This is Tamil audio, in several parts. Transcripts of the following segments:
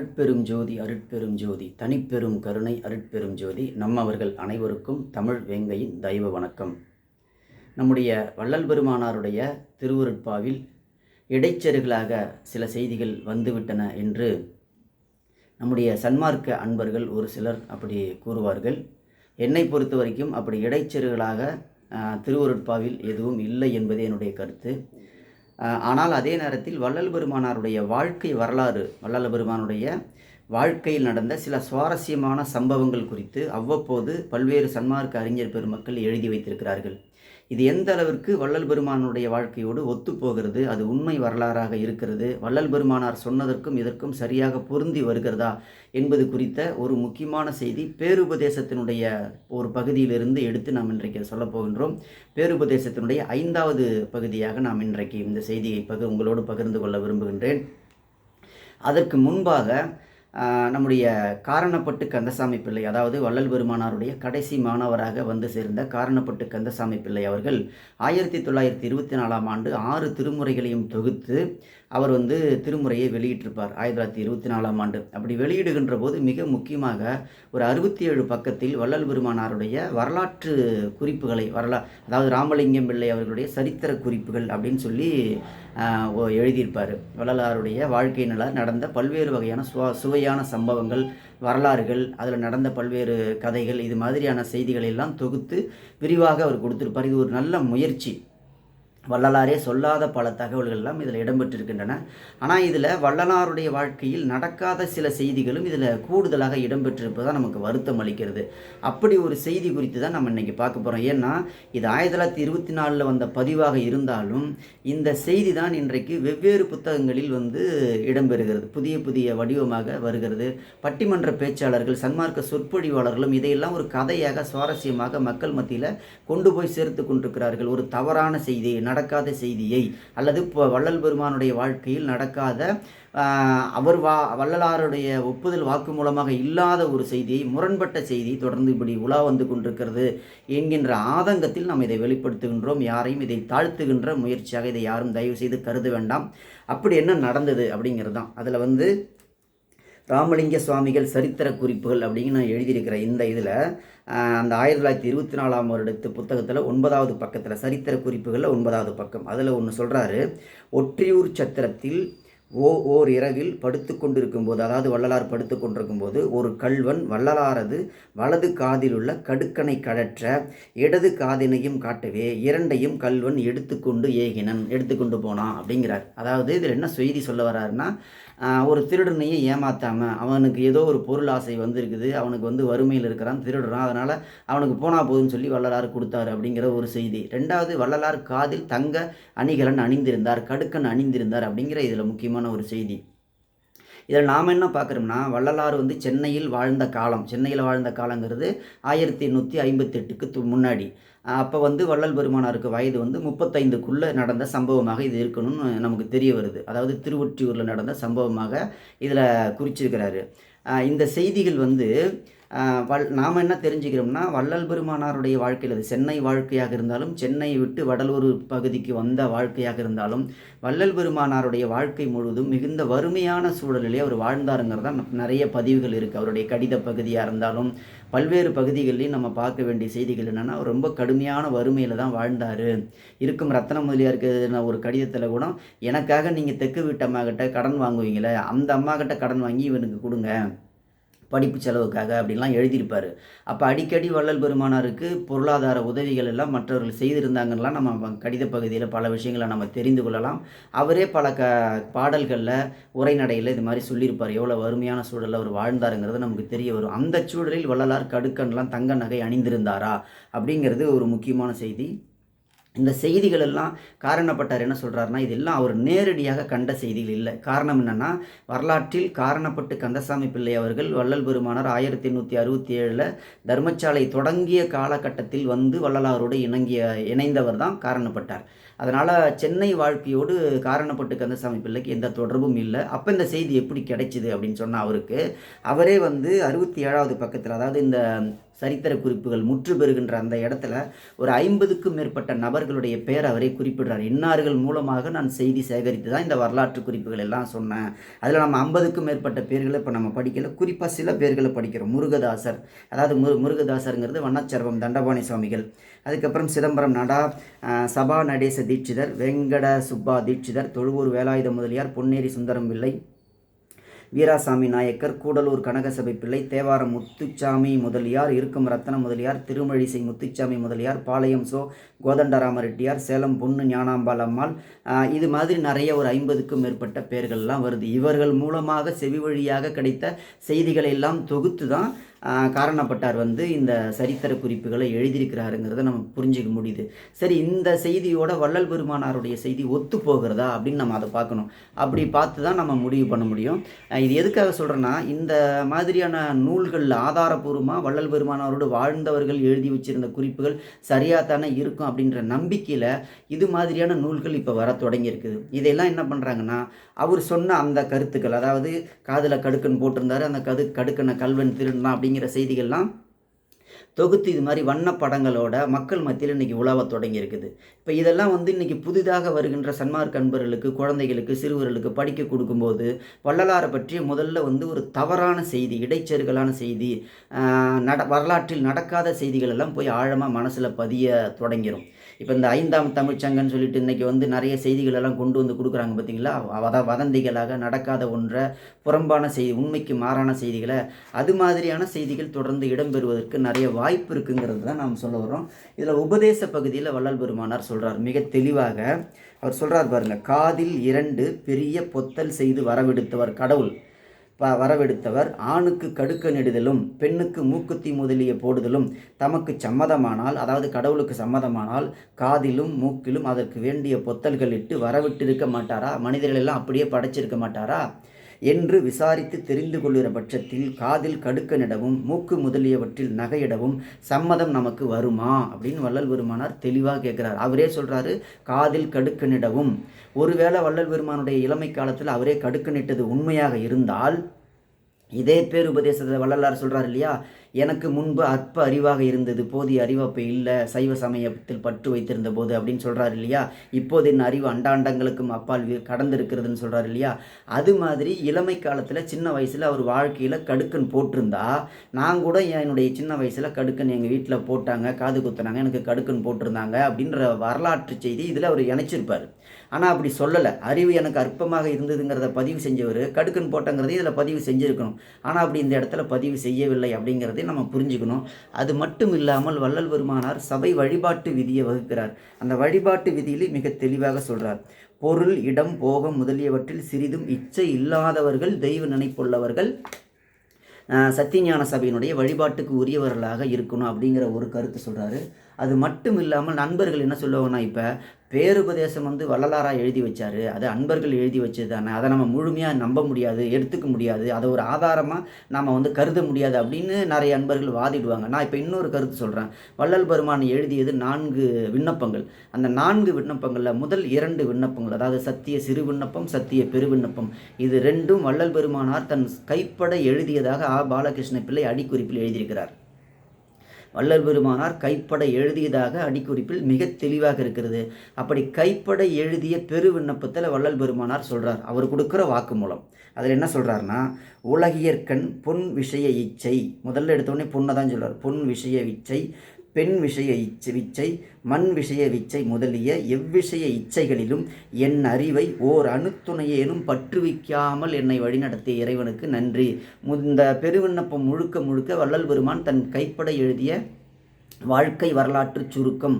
அருட்பெரும் ஜோதி அருட்பெரும் ஜோதி தனிப்பெரும் கருணை அருட்பெரும் ஜோதி. நம்மவர்கள் அனைவருக்கும் தமிழ் வேங்கையின் தெய்வ வணக்கம். நம்முடைய வள்ளல் பெருமானாருடைய திருவருட்பாவில் இடைச்செருகளாக சில செய்திகள் வந்துவிட்டன என்று நம்முடைய சன்மார்க்க அன்பர்கள் ஒரு சிலர் அப்படி கூறுவார்கள். என்னை பொறுத்த வரைக்கும் அப்படி இடைச்செருகளாக திருவருட்பாவில் எதுவும் இல்லை என்பதே என்னுடைய கருத்து. ஆனால் அதே நேரத்தில் வள்ளல் பெருமானாருடைய வாழ்க்கை வரலாறு வள்ளல் பெருமானுடைய வாழ்க்கையில் நடந்த சில சுவாரஸ்யமான சம்பவங்கள் குறித்து அவ்வப்போது பல்வேறு சன்மார்க்க அறிஞர் பெருமக்கள் எழுதி வைத்திருக்கிறார்கள். இது எந்த அளவிற்கு வள்ளல் பெருமானுடைய வாழ்க்கையோடு ஒத்துப்போகிறது? அது உண்மை வரலாறாக இருக்கிறது. வள்ளல் பெருமானார் சொன்னதற்கும் இதற்கும் சரியாக பொருந்தி வருகிறதா என்பது குறித்த ஒரு முக்கியமான செய்தி பேருபதேசத்தினுடைய ஒரு பகுதியிலிருந்து எடுத்து நாம் இன்றைக்கு சொல்லப் போகின்றோம். பேருபதேசத்தினுடைய ஐந்தாவது பகுதியாக நாம் இன்றைக்கு இந்த செய்தியை பகு உங்களோடு பகிர்ந்து கொள்ள விரும்புகின்றேன். அதற்கு முன்பாக நம்முடைய காரணப்பட்டு கந்தசாமி பிள்ளை அதாவது வள்ளல் பெருமானாருடைய கடைசி மாணவராக வந்து சேர்ந்த காரணப்பட்டு கந்தசாமி பிள்ளை அவர்கள் ஆயிரத்தி தொள்ளாயிரத்தி இருபத்தி நாலாம் ஆண்டு ஆறு திருமுறைகளையும் தொகுத்து அவர் வந்து திருமுறையை வெளியிட்டிருப்பார். ஆயிரத்தி தொள்ளாயிரத்தி இருபத்தி நாலாம் ஆண்டு. அப்படி வெளியிடுகின்ற போது மிக முக்கியமாக ஒரு அறுபத்தி ஏழு பக்கத்தில் வள்ளல் பெருமானாருடைய வரலாற்று குறிப்புகளை வரலா அதாவது ராமலிங்கம் பிள்ளை அவர்களுடைய சரித்திர குறிப்புகள் அப்படின்னு சொல்லி ஓ- எழுதியிருப்பார். வள்ளலாருடைய வாழ்க்கையினால் நடந்த பல்வேறு வகையான சுவா சுவையான சம்பவங்கள் வரலாறுகள் அதில் நடந்த பல்வேறு கதைகள் இது மாதிரியான செய்திகளை எல்லாம் தொகுத்து விரிவாக அவர் கொடுத்துருப்பார். இது ஒரு நல்ல முயற்சி. வள்ளலாரே சொல்லாத பல தகவல்கள் எல்லாம் இதில் இடம்பெற்றிருக்கின்றன. ஆனால் இதில் வள்ளலாருடைய வாழ்க்கையில் நடக்காத சில செய்திகளும் இதில் கூடுதலாக இடம்பெற்றிருப்பதாக நமக்கு வருத்தம் அளிக்கிறது. அப்படி ஒரு செய்தி குறித்து தான் நம்ம இன்றைக்கி பார்க்க போகிறோம் ஏன்னா இது ஆயிரத்தி தொள்ளாயிரத்தி இருபத்தி நாலில் வந்த பதிவாக இருந்தாலும் இந்த செய்தி தான் இன்றைக்கு வெவ்வேறு புத்தகங்களில் வந்து இடம்பெறுகிறது. புதிய புதிய வடிவமாக வருகிறது. பட்டிமன்ற பேச்சாளர்கள் சன்மார்க்க சொற்பொழிவாளர்களும் இதையெல்லாம் ஒரு கதையாக சுவாரஸ்யமாக மக்கள் மத்தியில் கொண்டு போய் சேர்த்து கொண்டிருக்கிறார்கள். ஒரு தவறான செய்தி நடக்காத செய்தியை அல்லது இப்போ வள்ளல் பெருமானுடைய வாழ்க்கையில் நடக்காத அவர் வா வள்ளலாருடைய ஒப்புதல் வாக்கு மூலமாக இல்லாத ஒரு செய்தியை முரண்பட்ட செய்தி தொடர்ந்து இப்படி உலா வந்து கொண்டிருக்கிறது என்கின்ற ஆதங்கத்தில் நாம் இதை வெளிப்படுத்துகின்றோம். யாரையும் இதை தாழ்த்துகின்ற முயற்சியாக இதை யாரும் தயவு செய்து கருத வேண்டாம். அப்படி என்ன நடந்தது அப்படிங்கிறது தான். அதில் வந்து ராமலிங்க சுவாமிகள் சரித்திர குறிப்புகள் அப்படின்னு நான் எழுதியிருக்கிற இந்த இதில் அந்த ஆயிரத்தி தொள்ளாயிரத்தி இருபத்தி நாலாம் வருடத்து புத்தகத்தில் ஒன்பதாவது பக்கத்தில் சரித்திர குறிப்புகளில் ஒன்பதாவது பக்கம். அதில் ஒன்று சொல்கிறாரு ஒற்றியூர் சத்திரத்தில் ஓ ஓர் இரவில் படுத்து கொண்டிருக்கும்போது அதாவது வள்ளலார் படுத்து கொண்டிருக்கும்போது ஒரு கள்வன் வள்ளலாரது வலது காதிலுள்ள கடுக்கனை கழற்ற இடது காதினையும் காட்டவே இரண்டையும் கள்வன் எடுத்துக்கொண்டு ஏகினன் எடுத்துக்கொண்டு போனான் அப்படிங்கிறார். அதாவது இதில் என்ன செய்தி சொல்ல வர்றாருன்னா ஒரு திருடனையும் ஏமாற்றாமல் அவனுக்கு ஏதோ ஒரு பொருள் ஆசை வந்திருக்குது. அவனுக்கு வந்து வறுமையில் இருக்கிறான் திருடுறான். அதனால் அவனுக்கு போனால் போதுன்னு சொல்லி வள்ளலார் கொடுத்தாரு அப்படிங்கிற ஒரு செய்தி. ரெண்டாவது வள்ளலார் காதில் தங்க அணிகலன் அணிந்திருந்தார் கடுக்கன் அணிந்திருந்தார் அப்படிங்கிற இதில் முக்கியமான ஒரு செய்தி. இதில் நாம் என்ன பார்க்குறோம்னா வள்ளலார் வந்து சென்னையில் வாழ்ந்த காலம். சென்னையில் வாழ்ந்த காலங்கிறது ஆயிரத்தி எண்ணூற்றி ஐம்பத்தெட்டுக்கு து முன்னாடி. அப்போ வந்து வள்ளல் பெருமானாருக்கு வயது வந்து முப்பத்தைந்துக்குள்ளே நடந்த சம்பவமாக இது இருக்கணும்னு நமக்கு தெரிய வருது. அதாவது திருவொற்றியூரில் நடந்த சம்பவமாக இதில் குறிச்சிருக்கிறாரு. இந்த செய்திகள் வந்து வல் நாம் என்ன தெரிஞ்சுக்கிறோம்னா வள்ளல் பெருமானாருடைய வாழ்க்கையில் அது சென்னை வாழ்க்கையாக இருந்தாலும் சென்னையை விட்டு வடலூர் பகுதிக்கு வந்த வாழ்க்கையாக இருந்தாலும் வள்ளல் பெருமானாருடைய வாழ்க்கை முழுவதும் மிகுந்த வறுமையான சூழலிலே அவர் வாழ்ந்தாருங்கிறதா நிறைய பதிவுகள் இருக்குது அவருடைய கடித பகுதியாக இருந்தாலும் பல்வேறு பகுதிகளிலையும் நம்ம பார்க்க வேண்டிய செய்திகள் என்னென்னா அவர் ரொம்ப கடுமையான வறுமையில் தான் வாழ்ந்தார். இருக்கும் ரத்தன முதலியாருக்கு ஒரு கடிதத்தில் கூட எனக்காக நீங்கள் தெற்கு வீட்டு அம்மாக்கிட்ட கடன் வாங்குவீங்களே அந்த அம்மாக்கிட்ட கடன் வாங்கி இவனுக்கு கொடுங்க. படிப்பு செலவுக்காக அப்படின்லாம் எழுதியிருப்பார். அப்போ அடிக்கடி வள்ளல் பெருமானாருக்கு பொருளாதார உதவிகள் எல்லாம் மற்றவர்கள் செய்திருந்தாங்கலாம் நம்ம கடித பகுதியில் பல விஷயங்களை நம்ம தெரிந்து கொள்ளலாம். அவரே பல க பாடல்களில் உரைநடையில் இது மாதிரி சொல்லியிருப்பார். எவ்வளோ வறுமையான சூழலில் அவர் வாழ்ந்தாருங்கிறது நமக்கு தெரிய வரும். அந்த சூழலில் வள்ளலார் கடுக்கன்லாம் தங்க நகை அணிந்திருந்தாரா அப்படிங்கிறது ஒரு முக்கியமான செய்தி. இந்த செய்திகள் எல்லாம் காரணப்பட்டார் என்ன சொல்கிறாருன்னா இதெல்லாம் அவர் நேரடியாக கண்ட செய்திகள் இல்லை. காரணம் என்னென்னா வரலாற்றில் காரணப்பட்டு கந்தசாமி பிள்ளை அவர்கள் வள்ளல் பெருமானார் ஆயிரத்தி எண்ணூற்றி அறுபத்தி ஏழில் தர்மசாலை தொடங்கிய காலகட்டத்தில் வந்து வள்ளலாரோடு இணங்கிய இணைந்தவர் தான் காரணப்பட்டார். அதனால் சென்னை வாழ்க்கையோடு காரணப்பட்டு கந்தசாமி பிள்ளைக்கு எந்த தொடர்பும் இல்லை. அப்போ இந்த செய்தி எப்படி கிடைச்சிது அப்படின்னு சொன்னால் அவருக்கு அவரே வந்து அறுபத்தி ஏழாவது பக்கத்தில் அதாவது இந்த சரித்திர குறிப்புகள் முற்று பெறுகின்ற அந்த இடத்துல ஒரு ஐம்பதுக்கும் மேற்பட்ட நபர்களுடைய பெயர் அவரே குறிப்பிடுறார். இன்னார்கள் மூலமாக நான் செய்தி சேகரித்து தான் இந்த வரலாற்று குறிப்புகள் எல்லாம் சொன்னேன். அதில் நம்ம ஐம்பதுக்கும் மேற்பட்ட பேர்களை இப்போ நம்ம படிக்கல. குறிப்பாக சில பேர்களை படிக்கிறோம். முருகதாசர் அதாவது முரு முருகதாசருங்கிறது வண்ணச்சர்வம் தண்டபாணி சுவாமிகள். அதுக்கப்புறம் சிதம்பரம் நடா சபா நடேச தீட்சிதர் வெங்கட சுப்பா தீட்சிதர் தொழுவூர் வேலாயுத முதலியார் பொன்னேரி சுந்தரம் பிள்ளை வீராசாமி நாயக்கர் கூடலூர் கனகசபை பிள்ளை தேவாரம் முத்துச்சாமி முதலியார் இருக்கும் ரத்தன முதலியார் திருமழிசை முத்துச்சாமி முதலியார் பாளையம் சோ கோதண்டராம ரெட்டியார் சேலம் பொண்ணு ஞானாம்பாள் அம்மாள். இது மாதிரி நிறைய ஒரு ஐம்பதுக்கும் மேற்பட்ட பெயர்கள்லாம் வருது. இவர்கள் மூலமாக செவி வழியாக கிடைத்த செய்திகளை எல்லாம் தொகுத்து தான் காரணப்பட்டார் வந்து இந்த சரித்திர குறிப்புகளை எழுதியிருக்கிறாருங்கிறத நம்ம புரிஞ்சிக்க முடியுது. சரி இந்த செய்தியோட வள்ளல் பெருமானாருடைய செய்தி ஒத்து போகிறதா அப்படின்னு நம்ம அதை பார்க்கணும். அப்படி பார்த்து தான் நம்ம முடிவு பண்ண முடியும். இது எதுக்காக சொல்கிறேன்னா இந்த மாதிரியான நூல்கள் ஆதாரபூர்வமாக வள்ளல் பெருமானாரோடு வாழ்ந்தவர்கள் எழுதி வச்சிருந்த குறிப்புகள் சரியாக தானே இருக்கும் அப்படின்ற நம்பிக்கையில் இது மாதிரியான நூல்கள் இப்போ வர தொடங்கியிருக்குது. இதையெல்லாம் என்ன பண்ணுறாங்கன்னா அவர் சொன்ன அந்த கருத்துக்கள் அதாவது காதில் கடுக்கன் போட்டிருந்தாரு அந்த கது கடுக்கனை கல்வன் திருடினா அப்படிங்கிற செய்திகள்லாம் தொகுத்து இது மாதிரி வண்ண படங்களோட மக்கள் மத்தியில் இன்றைக்கி உலாவ தொடங்கி இருக்குது இப்போ இதெல்லாம் வந்து இன்றைக்கி புதிதாக வருகின்ற சன்மார்க் அன்பர்களுக்கு குழந்தைகளுக்கு சிறுவர்களுக்கு படிக்க கொடுக்கும்போது வள்ளலாரை பற்றிய முதல்ல வந்து ஒரு தவறான செய்தி இடைச்செருகலான செய்தி நட வரலாற்றில் நடக்காத செய்திகள் எல்லாம் போய் ஆழமாக மனசில் பதிய தொடங்கிடும் இப்போ இந்த ஐந்தாம் தமிழ்ச்சங்கன்னு சொல்லிட்டு இன்றைக்கி வந்து நிறைய செய்திகள் எல்லாம் கொண்டு வந்து கொடுக்குறாங்க பார்த்தீங்களா வத வதந்திகளாக நடக்காத ஒன்றை புறம்பான செய்தி உண்மைக்கு மாறான செய்திகளை அது மாதிரியான செய்திகள் தொடர்ந்து இடம்பெறுவதற்கு நிறைய வாய்ப்பு இருக்குங்கிறது தான் நாம் சொல்ல வரோம் இதில் உபதேச பகுதியில் வள்ளல் பெருமானார் சொல்கிறார் மிக தெளிவாக அவர் சொல்கிறார் பாருங்கள் காதில் இரண்டு பெரிய பொத்தல் செய்து வரவெடுத்தவர் கடவுள். ப வரவெடுத்தவர் ஆணுக்கு கடுக்க நெடுதலும் பெண்ணுக்கு மூக்குத்தி முதலிய போடுதலும் தமக்கு சம்மதமானால் அதாவது கடவுளுக்கு சம்மதமானால் காதிலும் மூக்கிலும் அதற்கு வேண்டிய பொத்தல்கள் இட்டு வரவிட்டிருக்க மாட்டாரா? மனிதர்களெல்லாம் அப்படியே படைச்சிருக்க மாட்டாரா? என்று விசாரித்து தெரிந்து கொள்கிற பட்சத்தில் காதில் கடுக்கனிடவும் மூக்கு முதலியவற்றில் நகையிடவும் சம்மதம் நமக்கு வருமா? அப்படின்னு வள்ளல் பெருமானார் தெளிவாக கேட்கிறார். அவரே சொல்கிறாரு காதில் கடுக்கனிடவும் ஒருவேளை வள்ளல் பெருமானுடைய இளமை காலத்தில் அவரே கடுக்கனிட்டது உண்மையாக இருந்தால் இதே பேர் உபதேசத்தை வள்ளலார் சொல்கிறார் இல்லையா எனக்கு முன்பு அற்ப அறிவாக இருந்தது போதிய அறிவு அப்போ இல்லை சைவ சமயத்தில் பற்று வைத்திருந்த போது அப்படின்னு சொல்கிறார் இல்லையா? இப்போது என் அறிவு அண்டாண்டங்களுக்கும் அப்பால் வி- கடந்திருக்கிறதுன்னு சொல்கிறார் இல்லையா? அது மாதிரி இளமை காலத்தில் சின்ன வயசில் அவர் வாழ்க்கையில் கடுக்கன் போட்டிருந்தா நான் கூட என்னுடைய சின்ன வயசில் கடுக்கன் எங்கள் வீட்டில் போட்டாங்க காது குத்துனாங்க எனக்கு கடுக்கன் போட்டிருந்தாங்க அப்படின்ற வரலாற்று செய்தி இதில் அவர் இணைச்சிருப்பார். ஆனால் அப்படி சொல்லலை. அறிவு எனக்கு அற்பமாக இருந்ததுங்கிறத பதிவு செஞ்சவர் கடுக்கன் போட்டங்கிறதையும் இதில் பதிவு செஞ்சுருக்கணும். ஆனால் அப்படி இந்த இடத்துல பதிவு செய்யவில்லை அப்படிங்கிறது நம்ம புரிஞ்சுக்கணும். அது மட்டும் இல்லாமல் வள்ளல் பெருமானார் சபை வழிபாட்டு விதியை வகுக்கிறார். அந்த வழிபாட்டு விதியிலே மிக தெளிவாக சொல்கிறார் பொருள் இடம் போகம் முதலியவற்றில் சிறிதும் இச்சை இல்லாதவர்கள் தெய்வ நினைப்புள்ளவர்கள் சத்தியஞான சபையினுடைய வழிபாட்டுக்கு உரியவர்களாக இருக்கணும் அப்படிங்கிற ஒரு கருத்து சொல்கிறாரு அது மட்டும் இல்லாமல் நண்பர்கள் என்ன சொல்லுவாங்கன்னா இப்போ பேருபதேசம் வந்து வள்ளலாராக எழுதி வச்சாரு. அது அன்பர்கள் எழுதி வச்சது தானே. அதை நம்ம முழுமையாக நம்ப முடியாது எடுத்துக்க முடியாது. அதை ஒரு ஆதாரமாக நாம் வந்து கருத முடியாது அப்படின்னு நிறைய அன்பர்கள் வாதிடுவாங்க. நான் இப்போ இன்னொரு கருத்து சொல்கிறேன் வள்ளல் பெருமான் எழுதியது நான்கு விண்ணப்பங்கள். அந்த நான்கு விண்ணப்பங்களில் முதல் இரண்டு விண்ணப்பங்கள் அதாவது சத்திய சிறு விண்ணப்பம் சத்திய பெரு விண்ணப்பம் இது ரெண்டும் வள்ளல் பெருமானார் தன் கைப்பட எழுதியதாக ஆ. பாலகிருஷ்ண பிள்ளை அடிக்குறிப்பில் எழுதியிருக்கிறார். வள்ளல் பெருமானார் கைப்பட எழுதியதாக அடிக்குறிப்பில் மிக தெளிவாக இருக்கிறது. அப்படி கைப்பட எழுதிய பெரு விண்ணப்பத்தில் வள்ளல் பெருமானார் சொல்கிறார் அவர் கொடுக்குற வாக்குமூலம் அதில் என்ன சொல்கிறாருன்னா உலகியற்கண் பொன் விஷய இச்சை முதல்ல எடுத்தோடனே பொண்ணை தான் சொல்கிறார் பொன் விஷய இச்சை பெண் விஷய இச்சை விச்சை மண் விஷய விச்சை முதலிய எவ்விஷய இச்சைகளிலும் என் அறிவை ஓர் அணுத்துணையேனும் பற்றுவிக்காமல் என்னை வழிநடத்திய இறைவனுக்கு நன்றி. இந்த பெருவிண்ணப்பம் முழுக்க முழுக்க வள்ளல் பெருமான் தன் கைப்பட எழுதிய வாழ்க்கை வரலாற்று சுருக்கம்.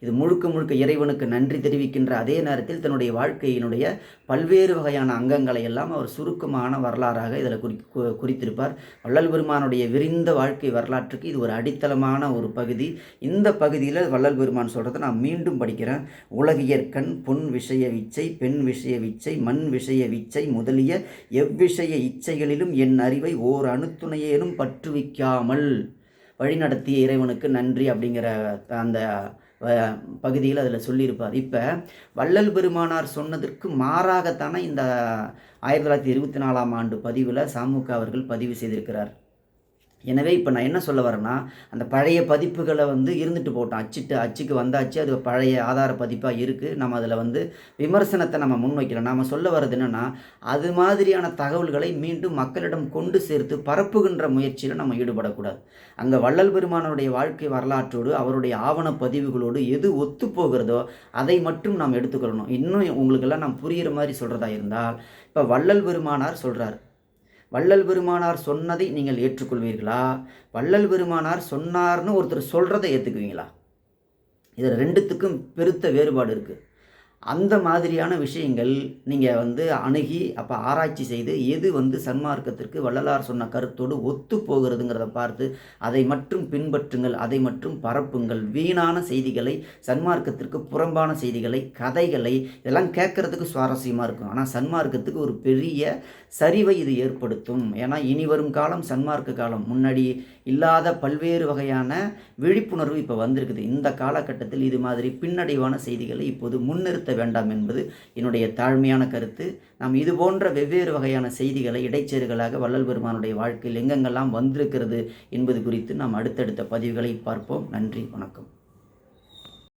இது முழுக்க முழுக்க இறைவனுக்கு நன்றி தெரிவிக்கின்ற அதே நேரத்தில் தன்னுடைய வாழ்க்கையினுடைய பல்வேறு வகையான அங்கங்களை எல்லாம் அவர் சுருக்கமான வரலாறாக இதில் குறி கு- குறித்திருப்பார். வள்ளல் பெருமானுடைய விரிந்த வாழ்க்கை வரலாற்றுக்கு இது ஒரு அடித்தளமான ஒரு பகுதி. இந்த பகுதியில் வள்ளல் பெருமான் சொல்கிறத நான் மீண்டும் படிக்கிறேன். உலகியற்கண் பொன் விஷய விச்சை பெண் விஷய விச்சை மண் விஷய விச்சை முதலிய எவ்விஷய இச்சைகளிலும் என் அறிவை ஓர் அணுத்துணையேனும் பற்றுவிக்காமல் வழிநடத்திய இறைவனுக்கு நன்றி அப்படிங்கிற அந்த பகுதியில் அதில் சொல்லியிருப்பார். இப்போ வள்ளல் பெருமானார் சொன்னதற்கு மாறாகத்தானே இந்த ஆயிரத்தி தொள்ளாயிரத்தி இருபத்தி நாலாம் ஆண்டு பதிவில் சாமுக அவர்கள் பதிவு செய்திருக்கிறார். எனவே இப்போ நான் என்ன சொல்ல வரேன்னா அந்த பழைய பதிப்புகளை வந்து இருந்துட்டு போட்டோம். அச்சிட்டு அச்சுக்கு வந்தாச்சு. அது பழைய ஆதார பதிப்பாக இருக்குது நம்ம அதில் வந்து விமர்சனத்தை நம்ம முன்வைக்கிறோம் நாம் சொல்ல வர்றது என்னென்னா அது மாதிரியான தகவல்களை மீண்டும் மக்களிடம் கொண்டு சேர்த்து பரப்புகின்ற முயற்சியில் நம்ம ஈடுபடக்கூடாது. அங்கே வள்ளல் பெருமானோடைய வாழ்க்கை வரலாற்றோடு அவருடைய ஆவண பதிவுகளோடு எது ஒத்து போகிறதோ அதை மட்டும் நாம் எடுத்துக்கொள்ளணும். இன்னும் உங்களுக்கெல்லாம் நான் புரிகிற மாதிரி சொல்கிறதா இருந்தால் இப்போ வள்ளல் பெருமானார் சொல்கிறார் வள்ளல் பெருமானார் சொன்னதை நீங்கள் ஏற்றுக்கொள்வீர்களா? வள்ளல் பெருமானார் சொன்னார்னு ஒருத்தர் சொல்கிறத ஏற்றுக்குவீங்களா இதில் ரெண்டுத்துக்கும் பெருத்த வேறுபாடு இருக்குது அந்த மாதிரியான விஷயங்கள் நீங்கள் வந்து அணுகி அப்போ ஆராய்ச்சி செய்து எது வந்து சன்மார்க்கத்திற்கு வள்ளலார் சொன்ன கருத்தோடு ஒத்து போகிறதுங்கிறத பார்த்து அதை மட்டும் பின்பற்றுங்கள் அதை மட்டும் பரப்புங்கள். வீணான செய்திகளை சன்மார்க்கத்திற்கு புறம்பான செய்திகளை கதைகளை இதெல்லாம் கேட்குறதுக்கு சுவாரஸ்யமாக இருக்கும். ஆனால் சன்மார்க்கத்துக்கு ஒரு பெரிய சரிவை இது ஏற்படுத்தும். ஏன்னா இனி வரும் காலம் சன்மார்க்க காலம். முன்னாடி இல்லாத பல்வேறு வகையான விழிப்புணர்வு இப்போ வந்திருக்குது. இந்த காலகட்டத்தில் இது மாதிரி பின்னடைவான செய்திகளை இப்போது முன்னிறுத்த வேண்டாம் என்பது என்னுடைய தாழ்மையான கருத்து. நாம் இது போன்ற வெவ்வேறு வகையான செய்திகளை இடைச்சேறுகளாக வள்ளல் பெருமானுடைய வாழ்க்கையில் எங்கெங்கெல்லாம் வந்திருக்கிறது என்பது குறித்து நாம் அடுத்தடுத்த பதிவுகளை பார்ப்போம். நன்றி வணக்கம்.